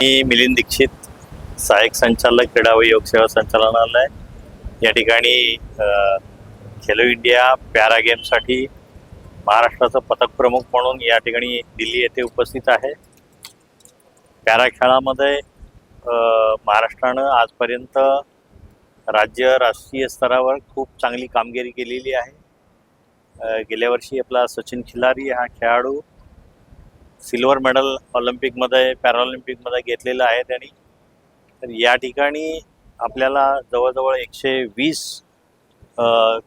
मी मिलिंद दीक्षित सहाय्यक संचालक क्रीडा व योग सेवा संचालनालय. या ठिकाणी खेलो इंडिया पॅरा गेमसाठी महाराष्ट्राचं पथक प्रमुख म्हणून या ठिकाणी दिल्ली येथे उपस्थित आहे. पॅरा खेळामध्ये महाराष्ट्रानं आजपर्यंत राज्य राष्ट्रीय स्तरावर खूप चांगली कामगिरी केलेली आहे. गेल्या वर्षी आपला सचिन खिलारी हा खेळाडू सिल्वर मेडल ऑलिम्पिकमध्ये पॅराऑलिम्पिकमध्ये घेतलेलं आहे त्यांनी. तर या ठिकाणी आपल्याला जवळजवळ एकशे वीस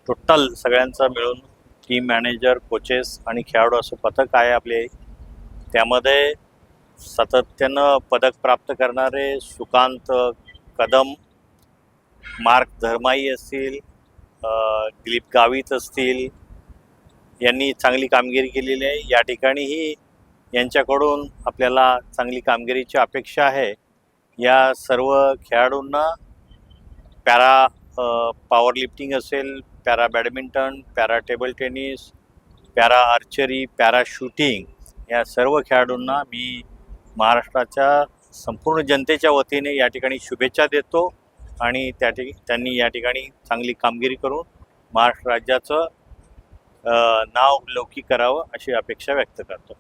टोटल सगळ्यांचा मिळून टीम मॅनेजर कोचेस आणि खेळाडू असं पथक आहे आपले. त्यामध्ये सातत्यानं पदक प्राप्त करणारे सुकांत कदम मार्क धर्माई असतील दिलीप गावित असतील यांनी चांगली कामगिरी केलेली आहे. या ठिकाणीही यांच्याकडून आपल्याला चांगली कामगिरीची अपेक्षा आहे. या सर्व खेळाडूंना पॅरा पॉवर लिफ्टिंग असेल para badminton para table tennis para archery para shooting या सर्व खेळाडूंना मी महाराष्ट्राच्या संपूर्ण जनतेच्या वतीने या ठिकाणी शुभेच्छा देतो आणि त्या ठिक त्यांनी या ठिकाणी चांगली कामगिरी करून महाराष्ट्र राज्याचं नाव लौकिक करावं अशी अपेक्षा व्यक्त करतो.